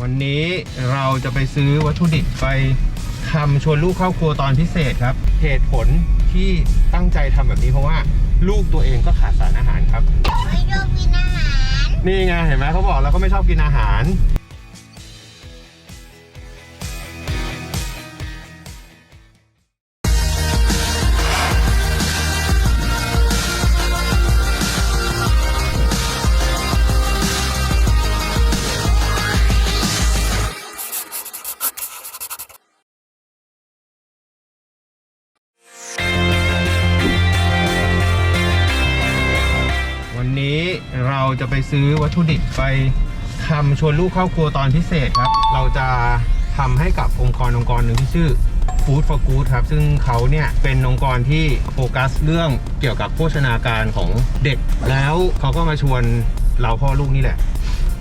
วันนี้เราจะไปซื้อวัตถุดิบไปทำชวนลูกเข้าครัวตอนพิเศษครับ เหตุผลที่ตั้งใจทำแบบนี้เพราะว่า ลูกตัวเองก็ขาดสารอาหารครับ ไม่ชอบกินอาหาร นี่ไงเห็นไหมเขาบอกแล้วเขาไม่ชอบกินอาหาร จะไปซื้อวัตถุดิบไปทำชวนลูกเข้าครัวตอนพิเศษครับ เราจะทำให้กับองค์กรองค์กรหนึ่งที่ชื่อ Food for Good ครับ ซึ่งเขาเนี่ยเป็นองค์กรที่โฟกัสเรื่องเกี่ยวกับโภชนาการของเด็ก แล้วเขาก็มาชวนเราพ่อลูกนี่แหละ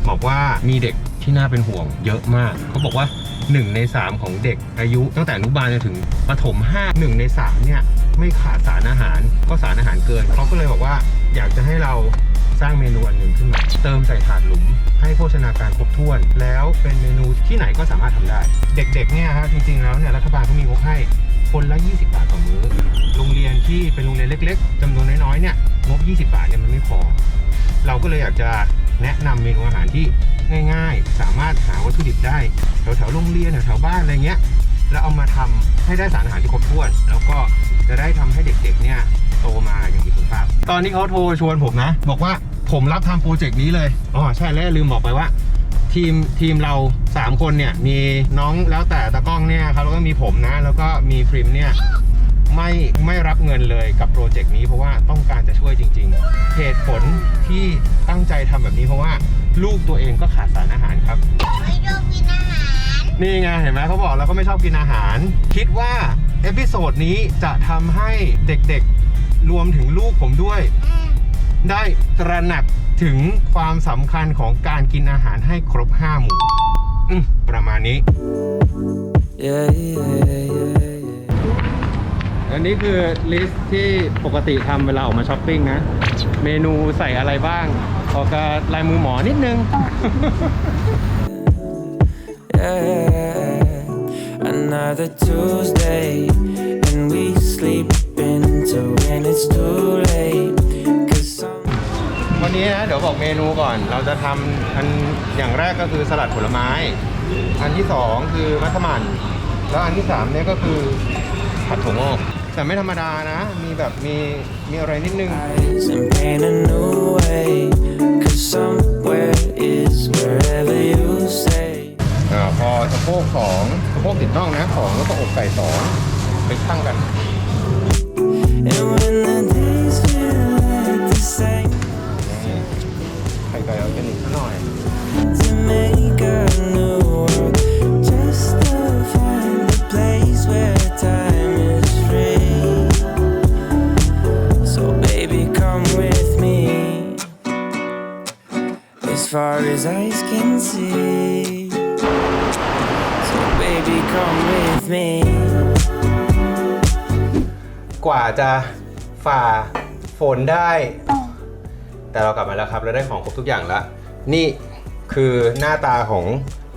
บอกว่ามีเด็กที่น่าเป็นห่วงเยอะมาก เขาบอกว่า 1 ใน 3 ของเด็กอายุ ตั้งแต่อนุบาลจนถึงประถม 5 1 ใน 3 เนี่ย ไม่ขาดสารอาหารก็สารอาหารเกิน เขาก็เลยบอกว่าอยากจะให้เรา สร้างเมนูอันหนึ่งขึ้นมา เติมใส่ถาดหลุม ให้โภชนาการครบถ้วน แล้วเป็นเมนูที่ไหนก็สามารถทำได้ เด็กๆเนี่ยฮะจริงๆแล้วเนี่ยรัฐบาลเขามีงบให้คนละ 20 บาทต่อมื้อ โรงเรียนที่เป็นโรงเรียนเล็ก ๆจำนวนน้อยๆเนี่ยงบ 20 บาทเนี่ยมันไม่พอ เราก็เลยอยากจะแนะนำเมนูอาหารที่ง่ายๆ สามารถหาวัตถุดิบได้แถวๆโรงเรียนแถวๆบ้านอะไรเงี้ยแล้วเอามาทำให้ได้สารอาหารที่ครบถ้วน แล้วก็จะได้ทำให้เด็กๆเนี่ย โตมาอย่างมีคุณภาพ ตอนนี้เขาโทรชวนผมนะ บอกว่าผมรับทำโปรเจกต์นี้เลยอ๋อใช่แล้วลืมบอกไปว่า ทีมทีมเรา 3 คนเนี่ยมีน้องแล้วแต่ตะกล้องเนี่ยครับแล้วก็มีผมนะ แล้วก็มีพริมเนี่ยไม่ไม่รับเงินเลยกับโปรเจกต์นี้เพราะว่าต้องการจะช่วยจริง ๆ เหตุผลที่ตั้งใจทำแบบนี้เพราะว่าลูกตัวเองก็ขาดสารอาหารครับไม่ชอบกินอาหาร นี่ไงเห็นไหมเขาบอกแล้วก็ไม่ชอบกินอาหาร คิดว่าเอพิโซดนี้จะทำให้เด็กๆ รวมถึงลูกผมด้วย อืมได้ตระหนักถึงความสำคัญของการกินอาหารให้ครบ5หมู่อืมประมาณนี้ Yeah, yeah, yeah, yeah. อันนี้คือลิสต์ที่ปกติทำเวลาออกมาช้อปปิ้งนะ เมนูใส่อะไรบ้างออกกับลายมือหมอนิดนึง yeah. Another Tuesday, บอกเมนูก่อน เราจะทำอันอย่างแรกก็คือสลัดผลไม้ อันที่สองคือมัสมั่นแล้วอันที่สามเนี่ยก็คือผัดถั่วงอกแต่ไม่ธรรมดานะ มีแบบมีมีอะไรนิดนึง eyes and paint a new way. Cause somewhere is wherever you say. อาพอสะโพกสองสะโพกติดน่องนะสองแล้วก็อกไก่สองไปชั่งกัน me. กว่าจะฝ่าฝนได้ แต่เรากลับมาแล้วครับเราได้ของครบทุกอย่างแล้ว นี่คือหน้าตาของ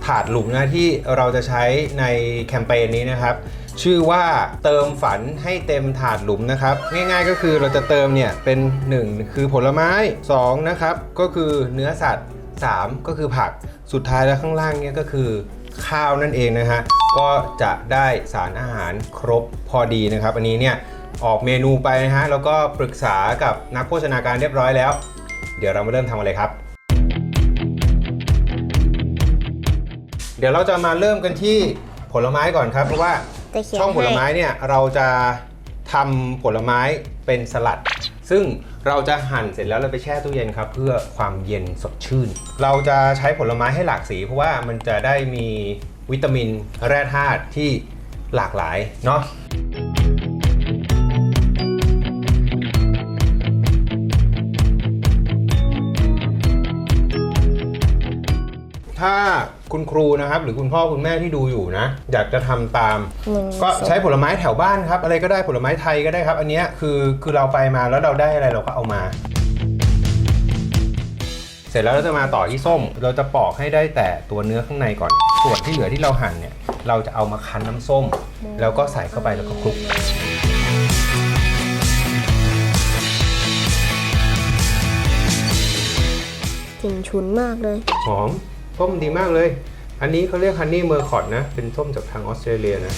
ถาดหลุมนะที่เราจะใช้ในแคมเปญนี้นะครับ ชื่อว่าเติมฝันให้เต็มถาดหลุมนะครับ ง่ายๆก็คือเราจะเติมเนี่ยเป็น 1 คือผลไม้ 2 นะครับ ก็คือเนื้อสัตว์ 3 ก็คือผักสุดท้ายแล้วข้างล่างเนี่ยก็คือ ข้าวนั่นเองนะฮะก็จะได้สารอาหารครบพอดีนะครับ อันนี้เนี่ยออกเมนูไปนะฮะแล้วก็ปรึกษากับนักโภชนาการเรียบร้อยแล้ว เดี๋ยวเรามาเริ่มทำกันเลยครับ เดี๋ยวเราจะมาเริ่มกันที่ผลไม้ก่อนครับเพราะว่าจะเขียนช่องผลไม้ให้เนี่ยเราจะทำผลไม้เป็นสลัด ซึ่ง เราจะหั่นเสร็จแล้วเราไปแช่ตู้เย็นครับ เพื่อความเย็นสดชื่น เราจะใช้ผลไม้ให้หลากสี เพราะว่ามันจะได้มีวิตามินแร่ธาตุที่หลากหลายเนาะ ถ้าคุณครูนะครับ หรือคุณพ่อคุณแม่ที่ดูอยู่นะ อยากจะทำตามหนึ่งก็ใช้ผลไม้แถวบ้านครับ อะไรก็ได้ผลไม้ไทยก็ได้ครับ อันเนี้ยคือคือเราไปมาแล้วเราได้อะไรเราก็เอามา เสร็จแล้วเราจะมาต่อที่ส้ม เราจะปอกให้ได้แต่ตัวเนื้อข้างในก่อน ส่วนที่เหลือที่เราหั่นเนี่ย เราจะเอามาคั้นน้ำส้ม แล้วก็ใส่เข้าไปแล้วก็คลุก กลิ่นฉุนมากเลย หอม ส้มดีมากเลย อันนี้เขาเรียกฮันนี่เมอร์คอตนะ เป็นส้มจากทางออสเตรเลียนะ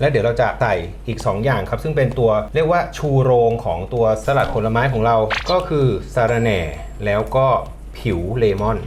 และเดี๋ยวเราจะใส่อีก 2 อย่างครับ ซึ่งเป็นตัวเรียกว่าชูโรงของตัวสลัดผลไม้ของเราก็คือสาระแหน่แล้วก็ผิวเลมอน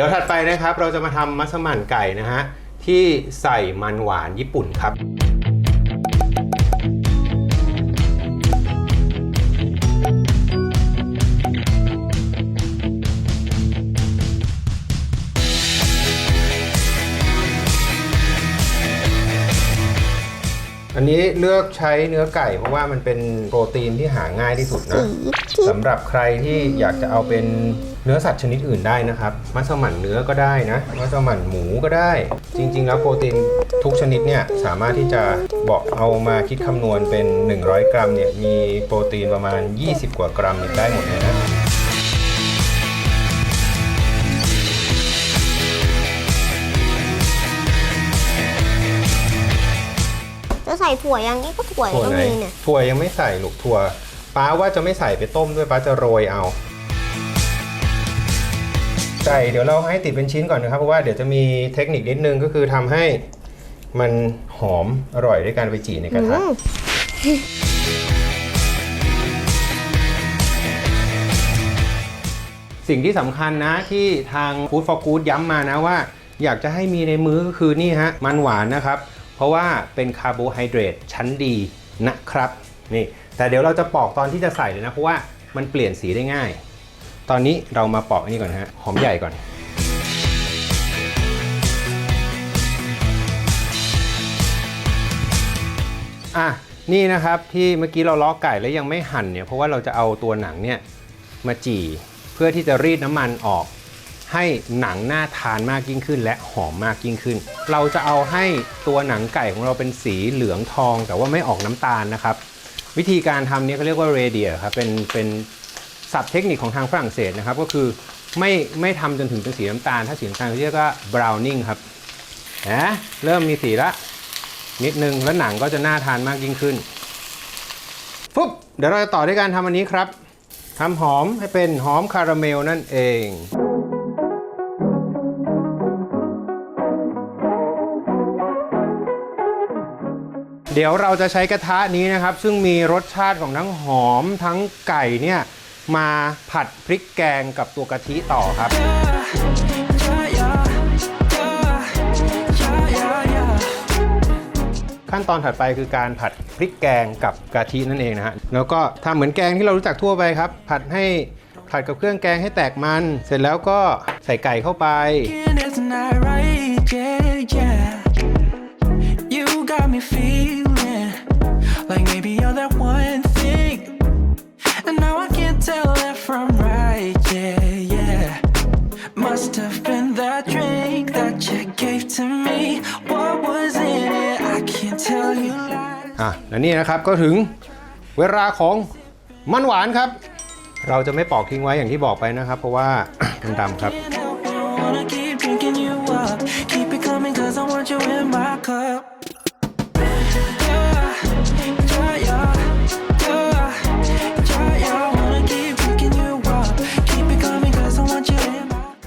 ดี๋ยวถัดไปนะครับเราจะมาทำมัสมั่นไก่นะฮะที่ใส่มันหวานญี่ปุ่นครับ อันนี้เลือกใช้เนื้อไก่ เพราะว่ามันเป็นโปรตีนที่หาง่ายที่สุดนะสำหรับใครที่อยากจะเอาเป็นเนื้อสัตว์ชนิดอื่นได้นะครับ มัสมั่นเนื้อก็ได้นะ มัสมั่นหมูก็ได้ จริง ๆ แล้วโปรตีนทุกชนิดเนี่ยสามารถที่จะบอกเอามาคิดคำนวณเป็น 100 กรัมเนี่ยมีโปรตีนประมาณ 20 กว่ากรัมเนี่ยได้หมดเลยนะ ส่ถั่วยังนี่ก็ถั่วถั่วก็ไหนมีเนี่ยถั่วยังไม่ใส่ลูกถั่วป้าว่าจะไม่ใส่ไปต้มด้วยป้าจะโรยเอาใส่เดี๋ยวเราให้ติดเป็นชิ้นก่อนนะครับเพราะว่าเดี๋ยวจะมีเทคนิคนิดนึงก็คือทำให้มันหอมอร่อยด้วยการไปจี่ในกระทะ อืมสิ่งที่สำคัญนะที่ทาง Food for Good ย้ำมานะว่า อยากจะให้มีในมื้อก็คือนี่ฮะ มันหวานนะครับ เพราะว่าเป็นคาร์โบไฮเดรตชั้นดีนะครับนี่แต่เดี๋ยวเราจะปอกตอนที่จะใส่เลยนะ เพราะว่ามันเปลี่ยนสีได้ง่าย ตอนนี้เรามาปอกอันนี้ก่อนฮะหอมใหญ่ก่อนอะนี่นะครับที่เมื่อกี้เราล้อไก่แล้วยังไม่หั่นเนี่ยเพราะว่าเราจะเอาตัวหนังเนี่ยมาจี่เพื่อที่จะรีดน้ำมันออก ให้หนังน่าทานมากยิ่งขึ้น และหอมมากยิ่งขึ้น เราจะเอาให้ตัวหนังไก่ของเราเป็นสีเหลืองทอง แต่ว่าไม่ออกน้ำตาลนะครับ วิธีการทำนี่ยเขาเรียกว่าเรเดียครับเป็นเป็นศัพท์เทคนิคของทางฝรั่งเศสนะครับ ก็คือไม่ไม่ทำจนถึงเป็นสีน้ำตาล ถ้าสีน้ำตาลเขาเรียกว่า browning ครับนะเริ่มมีสีละนิดนึงแล้วหนังก็จะน่าทานมากยิ่งขึ้นฟุบเดี๋ยวเราจะต่อด้วยการทำอันนี้ครับทำหอมให้เป็นหอมคาราเมลนั่นเอง เดี๋ยวเราจะใช้กระทะนี้นะครับ ซึ่งมีรสชาติของทั้งหอมทั้งไก่เนี่ยมาผัดพริกแกงกับตัวกะทิต่อครับ ขั้นตอนถัดไปคือการผัดพริกแกงกับกะทินั่นเองนะฮะแล้วก็ทำเหมือนแกงที่เรารู้จักทั่วไปครับ ผัดให้ผัดกับเครื่องแกงให้แตกมัน เสร็จแล้วก็ใส่ไก่เข้าไปันนี้นะครับก็ถึงเวลาของมันหวานครับ เราจะไม่ปอกทิ้งไว้อย่างที่บอกไปนะครับ เพราะว่ามันดำครับ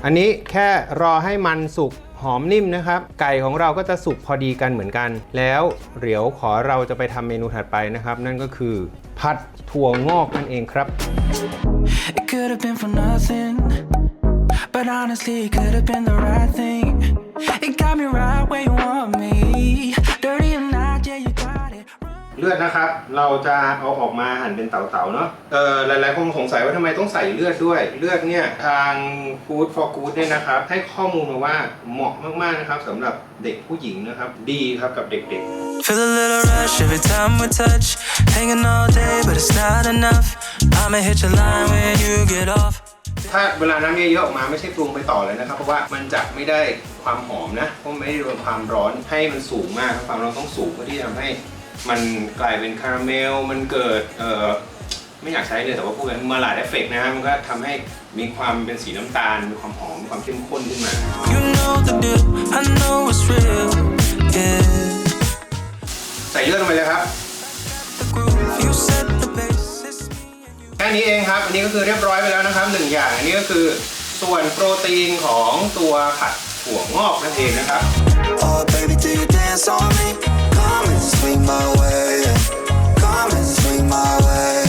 อันนี้แค่รอให้มันสุก หอมนิ่มนะครับ ไก่ของเราก็จะสุกพอดีกันเหมือนกัน แล้วเดี๋ยวขอเราจะไปทำเมนูถัดไปนะครับ นั่นก็คือ ผัดถั่วงอกนั่นเองครับ It could have been for nothing. But honestly, it could have been the right thing. It got me right where you want me. เลือดนะครับ เราจะเอาออกมาหั่นเป็นเต๋าๆเนาะเออหลายๆคนสงสัยว่าทำไมต้องใส่เลือดด้วย เลือดเนี่ยทาง Food for Good เนี่ยนะครับ ให้ข้อมูลมาว่าเหมาะมากๆนะครับสำหรับเด็กผู้หญิงนะครับ ดีครับกับเด็กๆ Feel a little rush every time we touch. Hanging all day, but it's not enough. I'ma hit your line when you get off. ถ้าเวลาน้ำเยอะๆออกมาไม่ใช่ปรุงไปต่อเลยนะครับ เพราะว่ามันจะไม่ได้ความหอมนะเพราะไม่ได้โดนความร้อนให้มันสูงมากครับความร้อนต้องสูงเพื่อที่จะทำให้ มันกลายเป็นคาราเมล มันเกิดเอ่อไม่อยากใช้เลยแต่ว่าพูดกันมาลาดเอฟเฟกนะฮะมันก็ทำให้มีความเป็นสีน้ำตาล มีความหอมมีความเข้มข้นขึ้นมา You know the deal, I know it's real. Yeah. ใส่เลือดลงไปเลยครับ The groove, you set the pace. It's me and you. แค่นี้เองครับ อันนี้ก็คือเรียบร้อยไปแล้วนะครับหนึ่งอย่าง อันนี้ก็คือส่วนโปรตีนของตัวผัดถั่วงอกนั่นเองนะครับ Oh, baby, do you dance on me? Come and swing my way. Come and swing my way.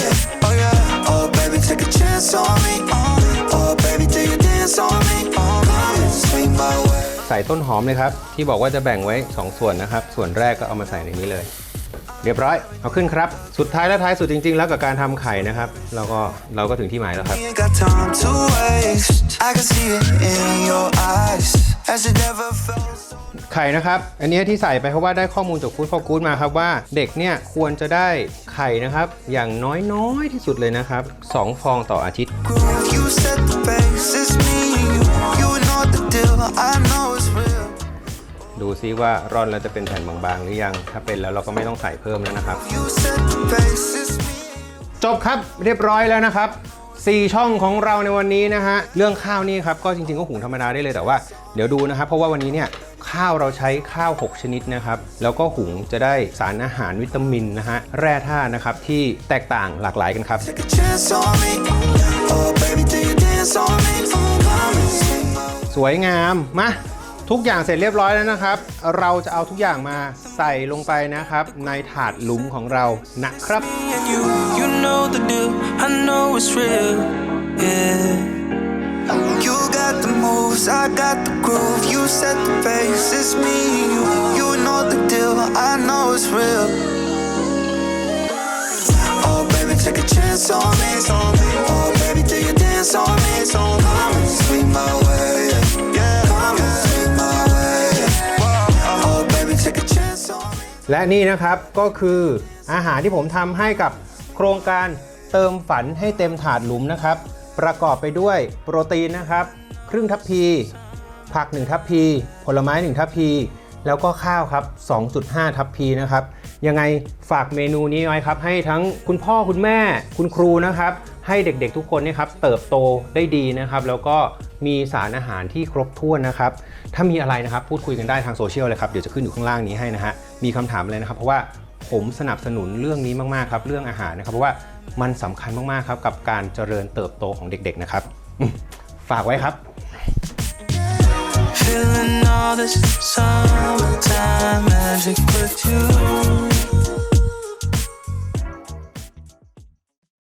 Oh, yeah. Oh, baby, take a chance on me. Oh, baby, do you dance on me? Come and swing my way. ใส่ต้นหอมเลยครับ ที่บอกว่าจะแบ่งไว้ 2 ส่วนนะครับ ส่วนแรกก็เอามาใส่ในนี้เลย เรียบร้อย เอาขึ้นครับ สุดท้ายและท้ายสุดจริง ๆ แล้วกับการทำไข่นะครับ เราก็เราก็ถึงที่หมายแล้วครับ We ain't got time to waste. I can see it in your eyes. Has it ever felt so? ไข่นะครับ อันนี้ที่ใส่ไปเพราะว่าได้ข้อมูลจากฟู้ดฟอร์กูดมาครับว่าเด็กเนี่ยควรจะได้ไข่นะครับ อย่างน้อยๆที่สุดเลยนะครับ 2 ฟองต่ออาทิตย์ Groove, you set the pace. It's me and you. You know the deal. I know it's real. ดูซิว่าร่อนแล้วจะเป็นแผ่นบางๆ หรือยัง ถ้าเป็นแล้วเราก็ไม่ต้องใส่เพิ่มแล้วนะครับ You set the pace. It's me. จบครับเรียบร้อยแล้วนะครับ 4 ช่องของเราในวันนี้นะฮะ เรื่องข้าวนี่ครับ ก็จริงๆ ก็หุงธรรมดาได้เลยแต่ว่าเดี๋ยวดูนะครับ เพราะว่าวันนี้เนี่ยข้าวเราใช้ข้าว 6 ชนิดนะครับ แล้วก็หุงจะได้สารอาหารวิตามินนะฮะ แร่ธาตุนะครับ ที่แตกต่างหลากหลายกันครับ Take a chance on me. Oh, baby, do you dance on me? Come and swing my way. สวยงาม มา ทุกอย่างเสร็จเรียบร้อยแล้วนะครับ เราจะเอาทุกอย่างมาใส่ลงไปนะครับ ในถาดหลุมของเรานะครับ Me and you, you know the deal, I know it's real. Yeah. You got the moves, I got the groove. You set the pace, it's me and you. You know the deal, I know it's real. Oh, baby, take a chance on me. Oh, baby, do you dance on me? Come and และนี่นะครับก็คืออาหารที่ผมทำให้กับโครงการเติมฝันให้เต็มถาดหลุมนะครับ ประกอบไปด้วยโปรตีนนะครับ ครึ่งทัพพี ผัก 1 ทัพพี ผลไม้ 1 ทัพพี แล้วก็ข้าวครับ 2.5 ทัพพีนะครับ ยังไงฝากเมนูนี้ไว้ครับ ให้ทั้งคุณพ่อคุณแม่คุณครูนะครับ ให้เด็กๆทุกคนเนยครับเติบโตได้ดีนะครับ แล้วก็มีสารอาหารที่ครบถ้วนนะครับ ถ้ามีอะไรนะครับพูดคุยกันได้ทางโซเชียลเลยครับ เดี๋ยวจะขึ้นอยู่ข้างล่างนี้ให้นะฮะมีคำถามอะไรนะครับ เพราะว่าผมสนับสนุนเรื่องนี้มากๆครับ เรื่องอาหารนะครับเพราะว่ามันสำคัญมากๆครับกับการเจริญเติบโตของเด็กๆนะครับฝากไว้ครับ Feeling all this summertime magic with you.